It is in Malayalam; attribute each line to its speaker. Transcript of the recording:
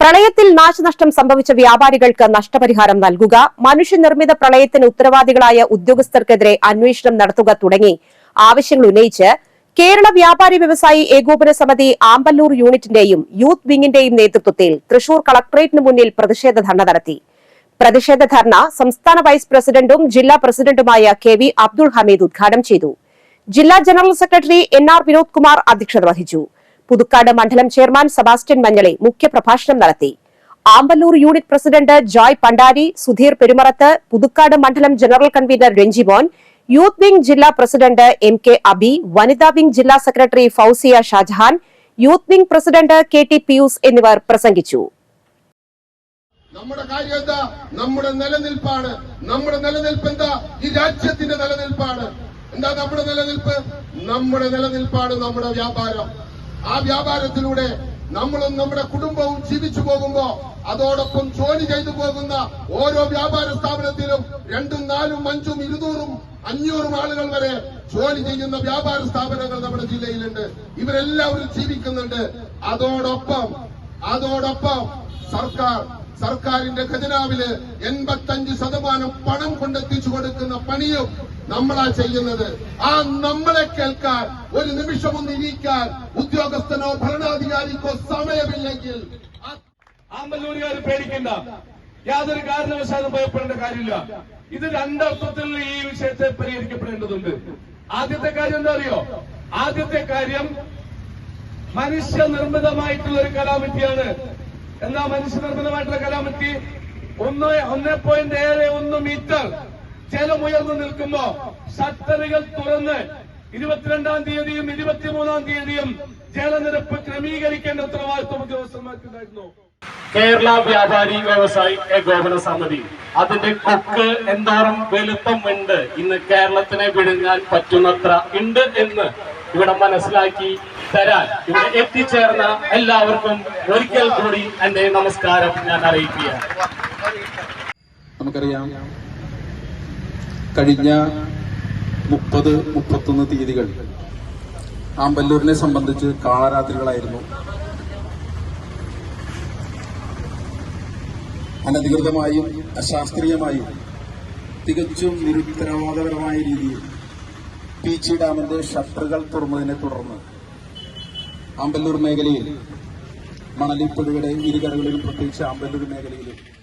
Speaker 1: പ്രളയത്തിൽ നാശനഷ്ടം സംഭവിച്ച വ്യാപാരികൾക്ക് നഷ്ടപരിഹാരം നൽകുക മനുഷ്യനിർമ്മിത പ്രളയത്തിന് ഉത്തരവാദികളായ ഉദ്യോഗസ്ഥർക്കെതിരെ അന്വേഷണം നടത്തുക തുടങ്ങി. ആവശ്യങ്ങൾ ഉന്നയിച്ച് കേരള വ്യാപാരി വ്യവസായി ഏകോപന സമിതി ആമ്പല്ലൂർ യൂണിറ്റിന്റെയും യൂത്ത് വിംഗിന്റെയും നേതൃത്വത്തിൽ തൃശൂർ കളക്ടറേറ്റിന് മുന്നിൽ പ്രതിഷേധ ധർണ നടത്തി. പ്രതിഷേധ ധർണ സംസ്ഥാന വൈസ് പ്രസിഡന്റും ജില്ലാ പ്രസിഡന്റുമായ കെ വി അബ്ദുൾ ഹമീദ് ഉദ്ഘാടനം ചെയ്തു. ജില്ലാ general secretary N R Vinod Kumar അധ്യക്ഷത വഹിച്ചു. പുതുക്കാട് മണ്ഡലം ചെയർമാൻ സെബാസ്റ്റ്യൻ മഞ്ഞളി മുഖ്യപ്രഭാഷണം നടത്തി. ആമ്പല്ലൂർ യൂണിറ്റ് പ്രസിഡന്റ് ജോയ് പണ്ടാരി സുധീർ പെരുമറത്ത് പുതുക്കാട് മണ്ഡലം general convener Ranjimon youth wing ജില്ലാ പ്രസിഡന്റ് എം കെ അബി വനിതാ വിംഗ് ജില്ലാ secretary Fousiya Shajahan youth wing president K T Pius എന്നിവർ പ്രസംഗിച്ചു.
Speaker 2: നമ്മുടെ കാര്യം എന്താ? നമ്മുടെ നിലനിൽപ്പാണ്. നമ്മുടെ നിലനിൽപ്പ് എന്താ? ഈ രാജ്യത്തിന്റെ നിലനിൽപ്പാണ്. എന്താ നമ്മുടെ നിലനിൽപ്പ്? നമ്മുടെ നിലനിൽപ്പാണ് നമ്മുടെ വ്യാപാരം. ആ വ്യാപാരത്തിലൂടെ നമ്മളും നമ്മുടെ കുടുംബവും ജീവിച്ചു പോകുമ്പോ അതോടൊപ്പം ജോലി ചെയ്തു പോകുന്ന ഓരോ വ്യാപാര സ്ഥാപനത്തിലും രണ്ടും നാലും അഞ്ചും ഇരുന്നൂറും അഞ്ഞൂറും ആളുകൾ വരെ ജോലി ചെയ്യുന്ന വ്യാപാര സ്ഥാപനങ്ങൾ നമ്മുടെ ജില്ലയിലുണ്ട്. ഇവരെല്ലാവരും ജീവിക്കുന്നുണ്ട്. അതോടൊപ്പം അതോടൊപ്പം സർക്കാർ സർക്കാരിന്റെ ഖജനാവിൽ എൺപത്തഞ്ച് ശതമാനം പണം കൊണ്ടെത്തിച്ചു കൊടുക്കുന്ന പണിയും നമ്മളാ ചെയ്യുന്നത്. ആ നമ്മളെ കേൾക്കാൻ ഒരു നിമിഷവും ഇരിക്കാൻ ഉദ്യോഗസ്ഥനോ ഭരണാധികാരിക്കോ സമയമില്ലെങ്കിൽ
Speaker 3: ആമ്പല്ലൂരുകാർ പേടിക്കണ്ട. യാതൊരു കാരണവശാലും ഭയപ്പെടേണ്ട കാര്യമില്ല. ഇത് രണ്ടർത്ഥത്തിൽ ഈ വിഷയത്തെ പരിഹരിക്കപ്പെടേണ്ടതുണ്ട്. ആദ്യത്തെ കാര്യം എന്താ അറിയോ? ആദ്യത്തെ കാര്യം മനുഷ്യ നിർമ്മിതമായിട്ടുള്ള ഒരു കലാമിറ്റിയാണ് എന്നാ മനുഷ്യ നിർമ്മിതമായിട്ടുള്ള കലാമിറ്റി ഒന്ന് ഒന്ന് പോയിന്റ് ഏഴ് ഒന്ന് മീറ്റർ ജലമുയർന്നു നിൽക്കുമ്പോ ഷട്ടറുകൾ തുറന്ന് ഇരുപത്തിരണ്ടാം തീയതിയും ഇരുപത്തിമൂന്നാം തീയതിയും ജലനിരപ്പ് ക്രമീകരിക്കേണ്ട ഉത്തരവാദിത്വം ഉദ്യോഗസ്ഥന്മാർക്കുണ്ടായിരുന്നു.
Speaker 4: കേരള വ്യാപാരി വ്യവസായി ഏകോപന സമിതി. അതിന്റെ കൊക്ക് എന്തോരം വലുപ്പമുണ്ട് ഇന്ന് കേരളത്തിനെ വിഴുങ്ങാൻ പറ്റുന്നത്ര ഉണ്ട് എന്ന് ഇവിടെ മനസ്സിലാക്കി തരാൻ ഇവിടെ എത്തിച്ചേർന്ന എല്ലാവർക്കും ഒരിക്കൽ കൂടി എന്റെ നമസ്കാരം ഞാൻ അറിയിക്കുക
Speaker 5: നമുക്കറിയാം കഴിഞ്ഞ മുപ്പത് മുപ്പത്തൊന്ന് തീയതികൾ ആമ്പല്ലൂരിനെ സംബന്ധിച്ച് കാളരാത്രികളായിരുന്നു. അനധികൃതമായും അശാസ്ത്രീയമായും തികച്ചും നിരുത്തരവാദപരമായ രീതിയിൽ പീച്ചി ഡാമിന്റെ ഷട്ടറുകൾ തുറന്നതിനെ തുടർന്ന് ആമ്പല്ലൂർ മേഖലയിൽ മണലിപ്പുഴയുടെ ഇരുകരകളിലും പ്രത്യേകിച്ച് ആമ്പല്ലൂർ മേഖലയിലും